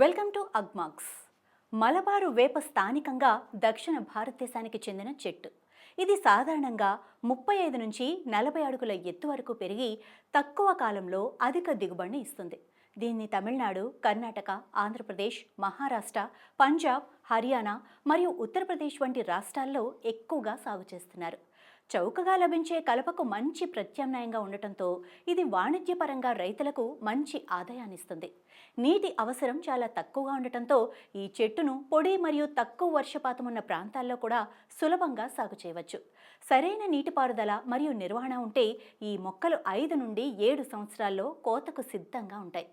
Welcome to Agmax. Malabar వేప స్థానికంగా దక్షిణ భారతదేశానికి చెందిన చెట్టు. ఇది సాధారణంగా ముప్పై ఐదు నుంచి నలభై అడుగుల ఎత్తు వరకు పెరిగి తక్కువ కాలంలో అధిక దిగుబడిని ఇస్తుంది. దీన్ని తమిళనాడు కర్ణాటక ఆంధ్రప్రదేశ్ మహారాష్ట్ర పంజాబ్ హర్యానా మరియు ఉత్తరప్రదేశ్ వంటి రాష్ట్రాల్లో ఎక్కువగా సాగు చేస్తున్నారు. చౌకగా లభించే కలపకు మంచి ప్రత్యామ్నాయంగా ఉండటంతో ఇది వాణిజ్యపరంగా రైతులకు మంచి ఆదాయాన్నిస్తుంది నీటి అవసరం చాలా తక్కువగా ఉండటంతో ఈ చెట్టును పొడి మరియు తక్కువ వర్షపాతం ఉన్న ప్రాంతాల్లో కూడా సులభంగా సాగు చేయవచ్చు. సరైన నీటిపారుదల మరియు నిర్వహణ ఉంటే ఈ మొక్కలు ఐదు నుండి ఏడు సంవత్సరాల్లో కోతకు సిద్ధంగా ఉంటాయి.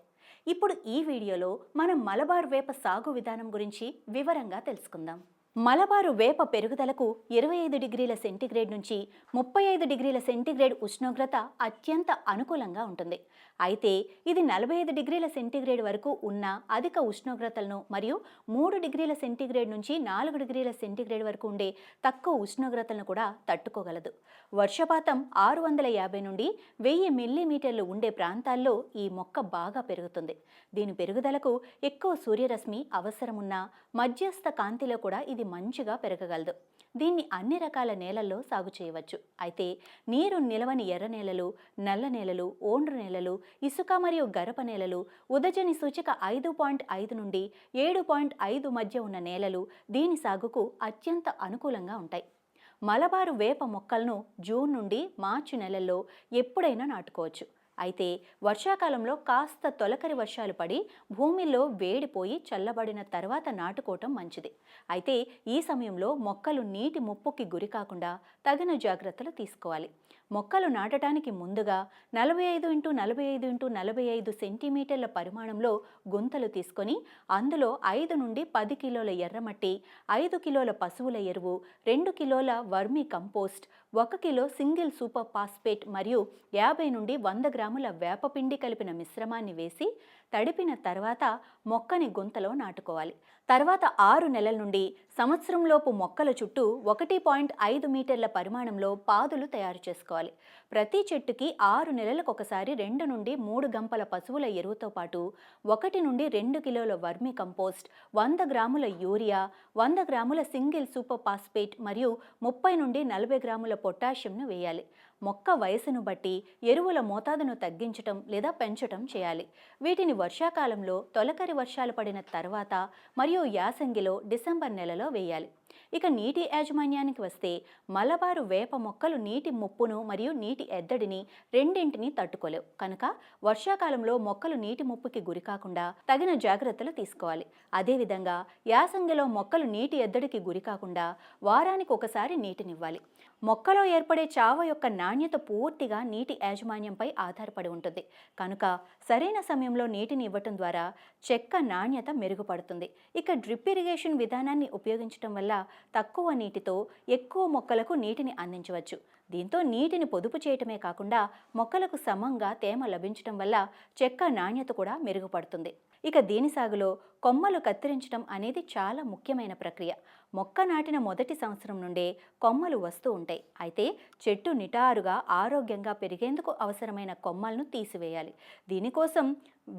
ఇప్పుడు ఈ వీడియోలో మనం మలబార్ వేప సాగు విధానం గురించి వివరంగా తెలుసుకుందాం. మలబారు వేప పెరుగుదలకు ఇరవై ఐదు డిగ్రీల సెంటీగ్రేడ్ నుంచి ముప్పై ఐదు డిగ్రీల సెంటీగ్రేడ్ ఉష్ణోగ్రత అత్యంత అనుకూలంగా ఉంటుంది. అయితే ఇది నలభై ఐదు డిగ్రీల సెంటీగ్రేడ్ వరకు ఉన్న అధిక ఉష్ణోగ్రతలను మరియు మూడు డిగ్రీల సెంటీగ్రేడ్ నుంచి నాలుగు డిగ్రీల సెంటీగ్రేడ్ వరకు ఉండే తక్కువ ఉష్ణోగ్రతలను కూడా తట్టుకోగలదు. వర్షపాతం ఆరు వందల యాభై నుండి వెయ్యి మిల్లీమీటర్లు ఉండే ప్రాంతాల్లో ఈ మొక్క బాగా పెరుగుతుంది. దీని పెరుగుదలకు ఎక్కువ సూర్యరశ్మి అవసరమున్న మధ్యస్థ కాంతిలో కూడా ఇది మంచిగా పెరగగలదు. దీన్ని అన్ని రకాల నేలల్లో సాగు చేయవచ్చు. అయితే నీరు నిలవని ఎర్ర నేలలు నల్ల నేలలు ఓండ్రు నేలలు ఇసుక మరియు గరప నేలలు ఉదజని సూచిక ఐదు పాయింట్ ఐదు నుండి ఏడు పాయింట్ ఐదు మధ్య ఉన్న నేలలు దీని సాగుకు అత్యంత అనుకూలంగా ఉంటాయి. మలబారు వేప మొక్కలను జూన్ నుండి మార్చి నెలల్లో ఎప్పుడైనా నాటుకోవచ్చు. అయితే వర్షాకాలంలో కాస్త తొలకరి వర్షాలు పడి భూమిలో వేడిపోయి చల్లబడిన తర్వాత నాటుకోవటం మంచిది. అయితే ఈ సమయంలో మొక్కలు నీటి ముప్పుకి గురి కాకుండా తగిన జాగ్రత్తలు తీసుకోవాలి. మొక్కలు నాటడానికి ముందుగా నలభై ఐదు ఇంటూ నలభై ఐదు ఇంటూ నలభై ఐదు సెంటీమీటర్ల పరిమాణంలో గుంతలు తీసుకొని అందులో ఐదు నుండి పది కిలోల ఎర్రమట్టి ఐదు కిలోల పశువుల ఎరువు రెండు కిలోల వర్మీ కంపోస్ట్ ఒక కిలో సింగిల్ సూపర్ ఫాస్ఫేట్ మరియు యాభై నుండి వంద గ్రాముల వేపపిండి కలిపిన మిశ్రమాన్ని వేసి తడిపిన తర్వాత మొక్కని గుంతలో నాటుకోవాలి. తర్వాత ఆరు నెలల నుండి సంవత్సరంలోపు మొక్కల చుట్టూ ఒకటి పాయింట్ ఐదు మీటర్ల పరిమాణంలో పాదులు తయారు చేసుకోవాలి. ప్రతి చెట్టుకి ఆరు నెలలకు ఒకసారి రెండు నుండి మూడు గంపల పశువుల ఎరువుతో పాటు ఒకటి నుండి రెండు కిలోల వర్మి కంపోస్ట్ వంద గ్రాముల యూరియా వంద గ్రాముల సింగిల్ సూపర్ ఫాస్ఫేట్ మరియు ముప్పై నుండి నలభై గ్రాముల పొటాషియంను వేయాలి. మొక్క వయసును బట్టి ఎరువుల మోతాదును తగ్గించటం లేదా పెంచటం చేయాలి. వీటిని వర్షాకాలంలో తొలకరి వర్షాలు పడిన తర్వాత మరియు యాసంగిలో డిసెంబర్ నెలలో వేయాలి. ఇక నీటి యాజమాన్యానికి వస్తే మలబారు వేప మొక్కలు నీటి ముప్పును మరియు నీటి ఎద్దడిని రెండింటిని తట్టుకోలేవు. కనుక వర్షాకాలంలో మొక్కలు నీటి ముప్పుకి గురి కాకుండా తగిన జాగ్రత్తలు తీసుకోవాలి. అదేవిధంగా యాసంగిలో మొక్కలు నీటి ఎద్దడికి గురి కాకుండా వారానికి ఒకసారి నీటినివ్వాలి. మొక్కలో ఏర్పడే చావ యొక్క నాణ్యత పూర్తిగా నీటి యాజమాన్యంపై ఆధారపడి ఉంటుంది. కనుక సరైన సమయంలో నీటిని ఇవ్వటం ద్వారా చెక్క నాణ్యత మెరుగుపడుతుంది. ఇక డ్రిప్ ఇరిగేషన్ విధానాన్ని ఉపయోగించడం వల్ల తక్కువ నీటితో ఎక్కువ మొక్కలకు నీటిని అందించవచ్చు. దీంతో నీటిని పొదుపు చేయటమే కాకుండా మొక్కలకు సమంగా తేమ లభించటం వల్ల చెక్క నాణ్యత కూడా మెరుగుపడుతుంది. ఇక దీని సాగులో కొమ్మలు కత్తిరించడం అనేది చాలా ముఖ్యమైన ప్రక్రియ. మొక్క నాటిన మొదటి సంవత్సరం నుండే కొమ్మలు వస్తూ ఉంటాయి. అయితే చెట్టు నిటారుగా ఆరోగ్యంగా పెరిగేందుకు అవసరమైన కొమ్మలను తీసివేయాలి. దీనికోసం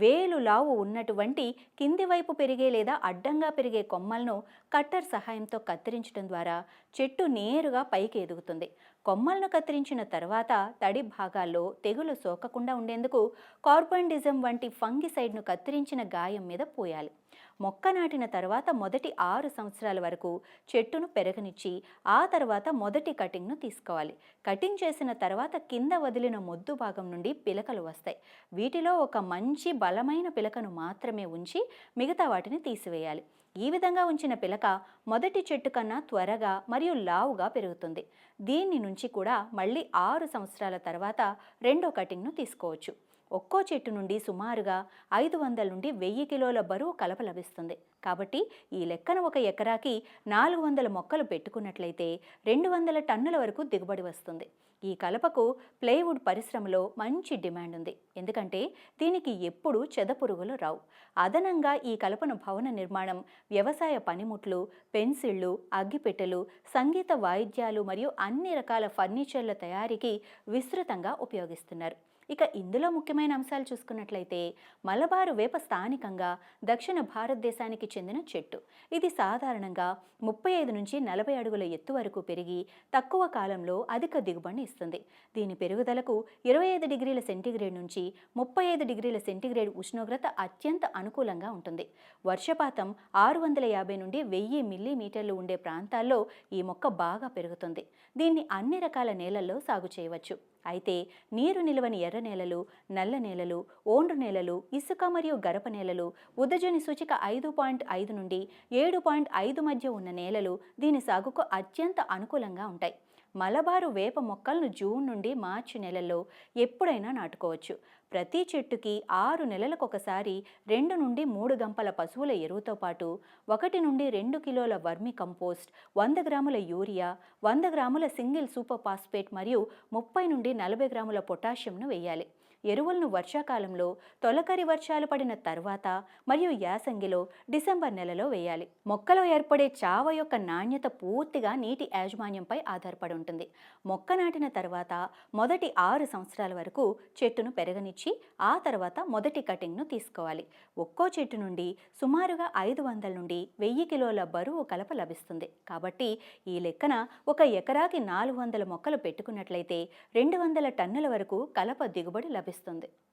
వేలు లావు ఉన్నటువంటి కింది వైపు పెరిగే లేదా అడ్డంగా పెరిగే కొమ్మలను కట్టర్ సహాయంతో కత్తిరించడం ద్వారా చెట్టు నేరుగా పైకి ఎదుగుతుంది. కొమ్మలను కత్తిరించిన తర్వాత తడి భాగాల్లో తెగులు సోకకుండా ఉండేందుకు కార్బండిజం వంటి ఫంగిసైడ్ను కత్తిరించిన గాయం మీద పోయాలి. మొక్క నాటిన తర్వాత మొదటి ఆరు సంవత్సరాల వరకు చెట్టును పెరగనిచ్చి ఆ తర్వాత మొదటి కటింగ్ను తీసుకోవాలి. కటింగ్ చేసిన తర్వాత కింద వదిలిన మొద్దు భాగం నుండి పిలకలు వస్తాయి. వీటిలో ఒక మంచి బలమైన పిలకను మాత్రమే ఉంచి మిగతా వాటిని తీసివేయాలి. ఈ విధంగా ఉంచిన పిలక మొదటి చెట్టు కన్నా త్వరగా మరియు లావుగా పెరుగుతుంది. దీని నుంచి కూడా మళ్ళీ ఆరు సంవత్సరాల తర్వాత రెండో కటింగ్ను తీసుకోవచ్చు. ఒక్కో చెట్టు నుండి సుమారుగా ఐదు వందల నుండి వెయ్యి కిలోల బరువు కలప లభిస్తుంది. కాబట్టి ఈ లెక్కన ఒక ఎకరాకి నాలుగు వందల మొక్కలు పెట్టుకున్నట్లయితే రెండు వందల టన్నుల వరకు దిగుబడి వస్తుంది. ఈ కలపకు ప్లైవుడ్ పరిశ్రమలో మంచి డిమాండ్ ఉంది. ఎందుకంటే దీనికి ఎప్పుడూ చెదపురుగులు రావు. అదనంగా ఈ కలపను భవన నిర్మాణం వ్యవసాయ పనిముట్లు పెన్సిళ్ళు అగ్గిపెట్టెలు సంగీత వాయిద్యాలు మరియు అన్ని రకాల ఫర్నిచర్ల తయారీకి విస్తృతంగా ఉపయోగిస్తున్నారు. ఇక ఇందులో ముఖ్యమైన అంశాలు చూసుకున్నట్లయితే మలబారు వేప స్థానికంగా దక్షిణ భారతదేశానికి చెందిన చెట్టు. ఇది సాధారణంగా ముప్పై ఐదు నుంచి నలభై అడుగుల ఎత్తు వరకు పెరిగి తక్కువ కాలంలో అధిక దిగుబడిని ఇస్తుంది. దీని పెరుగుదలకు ఇరవై ఐదు డిగ్రీల సెంటీగ్రేడ్ నుంచి ముప్పై ఐదు డిగ్రీల సెంటీగ్రేడ్ ఉష్ణోగ్రత అత్యంత అనుకూలంగా ఉంటుంది. వర్షపాతం ఆరు వందల యాభై నుండి వెయ్యి మిల్లీమీటర్లు ఉండే ప్రాంతాల్లో ఈ మొక్క బాగా పెరుగుతుంది. దీన్ని అన్ని రకాల నేలల్లో సాగు చేయవచ్చు. అయితే నీరు నిలవని ఎర్ర నేలలు నల్ల నేలలు ఓండ్రు నేలలు ఇసుక మరియు గరప నేలలు ఉదజని సూచిక ఐదు పాయింట్ ఐదు నుండి ఏడు పాయింట్ ఐదు మధ్య ఉన్న నేలలు దీని సాగుకు అత్యంత అనుకూలంగా ఉంటాయి. మలబారు వేప మొక్కలను జూన్ నుండి మార్చి నెలల్లో ఎప్పుడైనా నాటుకోవచ్చు. ప్రతి చెట్టుకి ఆరు నెలలకు ఒకసారి రెండు నుండి మూడు గంపల పశువుల ఎరువుతో పాటు ఒకటి నుండి రెండు కిలోల వర్మి కంపోస్ట్ వంద గ్రాముల యూరియా వంద గ్రాముల సింగిల్ సూపర్ ఫాస్ఫేట్ మరియు ముప్పై నుండి నలభై గ్రాముల పొటాషియంను వేయాలి. ఎరువులను వర్షాకాలంలో తొలకరి వర్షాలు పడిన తర్వాత మరియు యాసంగిలో డిసెంబర్ నెలలో వేయాలి. మొక్కలో ఏర్పడే చావ యొక్క నాణ్యత పూర్తిగా నీటి యాజమాన్యంపై ఆధారపడి ఉంటుంది. మొక్క నాటిన తర్వాత మొదటి ఆరు సంవత్సరాల వరకు చెట్టును పెరగనిచ్చి ఆ తర్వాత మొదటి కటింగ్ను తీసుకోవాలి. ఒక్కో చెట్టు నుండి సుమారుగా ఐదు వందల నుండి వెయ్యి కిలోల బరువు కలప లభిస్తుంది. కాబట్టి ఈ లెక్కన ఒక ఎకరాకి నాలుగు వందల మొక్కలు పెట్టుకున్నట్లయితే రెండు వందల టన్నుల వరకు కలప దిగుబడి లభిస్తుంది. కనిపిస్తుంది.